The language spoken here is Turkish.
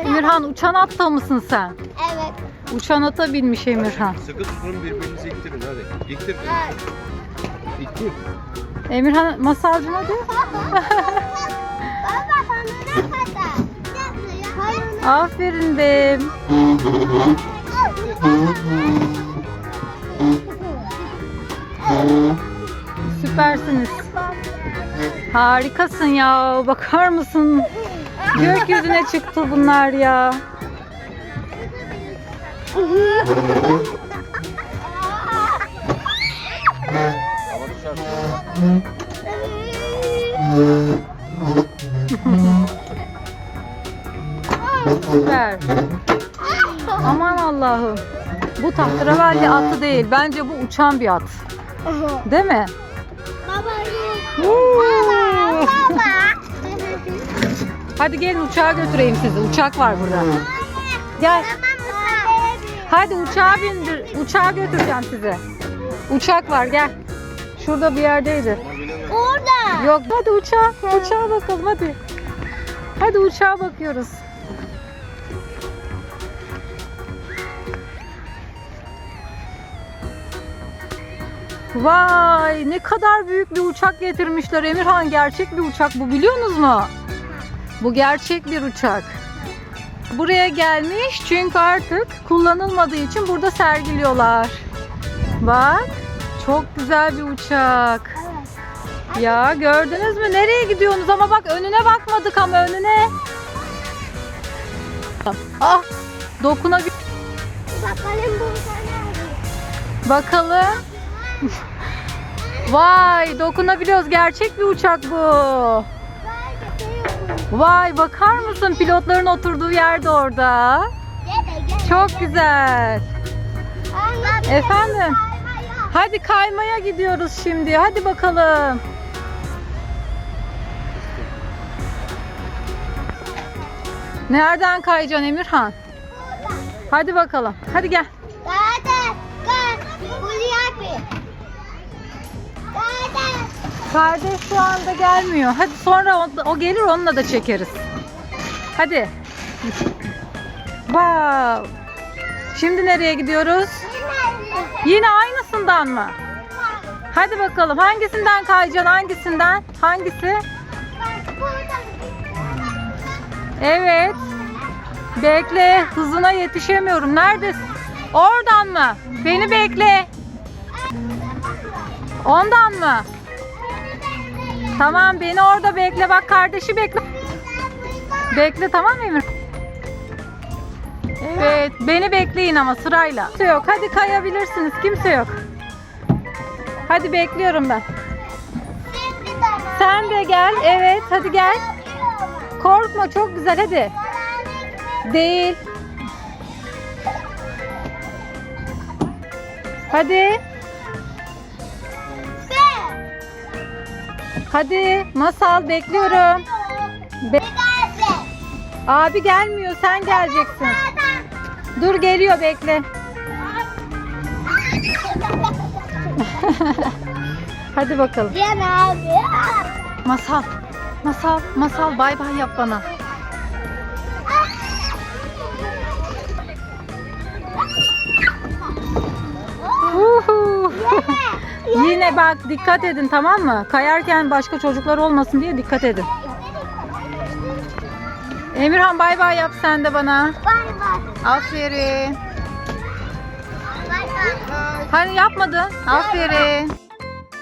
Emirhan uçan atta mısın sen? Evet. Uçan ata binmiş Emirhan. Sıkı tutun birbirinizi ittirin hadi. İttir. Evet. İttir. Emirhan masalcım hadi. Baba bana ne kadar? Aferin de. Süpersiniz. Harikasın ya. Bakar mısın? Gökyüzüne çıktı bunlar ya. Süper. Aman Allah'ım. Bu tahterevalli atı değil. Bence bu uçan bir at. Değil mi? Hadi gelin uçağa götüreyim sizi. Uçak var burada. Gel. Tamam mı? Hadi uçağa bindir. Uçağa götüreceğim sizi. Uçak var gel. Şurada bir yerdeydi. Orada. Yok hadi uçağa. Uçağa bakalım hadi. Hadi uçağa bakıyoruz. Vay ne kadar büyük bir uçak getirmişler Emirhan. Gerçek bir uçak bu biliyorsunuz mu? Bu gerçek bir uçak. Buraya gelmiş çünkü artık kullanılmadığı için burada sergiliyorlar. Bak çok güzel bir uçak. Ya gördünüz mü? Nereye gidiyorsunuz? Ama bak önüne bakmadık ama önüne. Ah dokunabil... Bakalım ne Bakalım. Vay dokunabiliyoruz. Gerçek bir uçak bu. Vay bakar mısın pilotların oturduğu yerde orada. Çok güzel. Efendim? Hadi kaymaya gidiyoruz şimdi. Hadi bakalım. Nereden kayacaksın Emirhan? Hadi bakalım. Hadi gel. Kardeş şu anda gelmiyor. Hadi sonra o, o gelir onunla da çekeriz. Hadi. Wow. Şimdi nereye gidiyoruz? Yine aynısından mı? Hadi bakalım hangisinden kayacaksın hangisinden? Hangisi? Evet. Bekle hızına yetişemiyorum. Neredesin? Oradan mı? Beni bekle. Ondan mı? Tamam beni orada bekle. Bak kardeşi bekle. Bekle tamam mı Emir? Evet beni bekleyin ama sırayla. Kimse yok. Hadi kayabilirsiniz. Kimse yok. Hadi bekliyorum ben. Sen de gel. Evet hadi gel. Korkma çok güzel hadi. Değil. Hadi. Hadi masal bekliyorum. Be- Abi gelmiyor sen geleceksin. Dur geliyor bekle. Hadi bakalım. Masal. Masal. Masal bay bay yap bana. Yine bak dikkat edin tamam mı? Kayarken başka çocuklar olmasın diye dikkat edin. Emirhan bay bay yap sen de bana. Bay bay. Aferin. Bay bay. Hani yapmadın? Aferin.